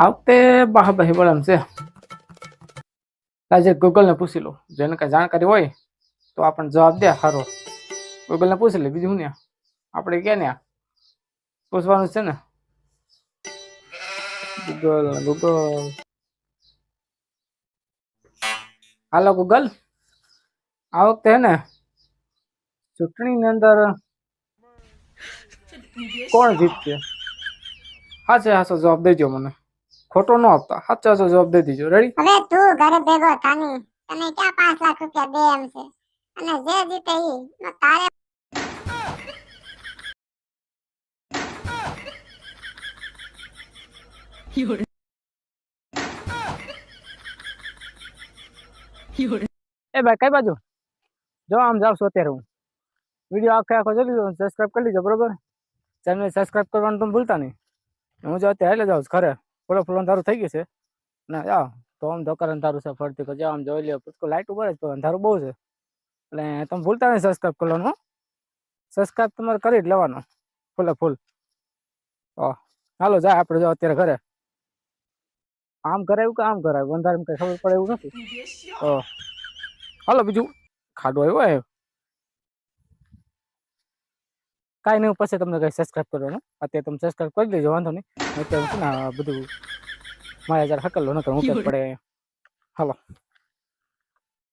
આ વખતે બાહાબાહી બળામ છે. આજે ગૂગલને પૂછી લો જેને કાંઈ જાણકારી હોય, તો આપણને જવાબ દે સારો ગૂગલને પૂછી લે બીજું ને આપણે કે ને પૂછવાનું છે ને? Google Google. Hello Google. આ વખતે હે ને ચૂંટણીની અંદર કોણ જીતશે? હાચે હાચો જવાબ દેજો મને. ખોટો ન આપતા. સાચા સાચો જવાબ દે દીજો. રેડી હવે તું ઘરે ભેગો થાની તને ક્યાં પાંચ લાખ રૂપિયા દે એમ છે? અને જે જીતે ઈ તારે એ ભાઈ કઈ બાજુ? જો આમ જાવ છો અત્યારે હું. વીડિયો આખે આખો જોઈ લીધો સબસ્ક્રાઈબ કરી લીધો બરોબર? ચેનલ સબસ્ક્રાઈબ કરવાનું તમે ભૂલતા નહીં. હું જો અત્યારે એટલે જાઉં છું ખરે ફોલો ફોલો અંધારું થઈ ગયું છે. ને આ તો આમ ધોકાર અંધારું છે, ફરતી કરજો. આમ જોઈ લ્યો પૂછકો લાઇટ ઉપર જ અંધારું બહુ છે. એટલે તમે ભૂલતા નહીં સબસ્ક્રાઈબ કરવાનું સબસ્ક્રાઈબ તમારે કરી જ લેવાનો. ફૂલે ફૂલ. ઓ, હાલો જાય આપણે જો અત્યારે ઘરે. આમ કરાયું કે આમ કરાયું? અંધારું કઈ ખબર પડે એવું નથી? ઓ, હાલો, બીજું. ખાડો આવ્યો હોય કાંઈ નહીં પછી તમને કંઈ સબસ્ક્રાઈબ કરવાનું અત્યારે તમે સબસ્ક્રાઈબ કરી દેજો વાંધો નહીં. અત્યારે બધું મારે જરા હકલ નકર હું પડે હાલો.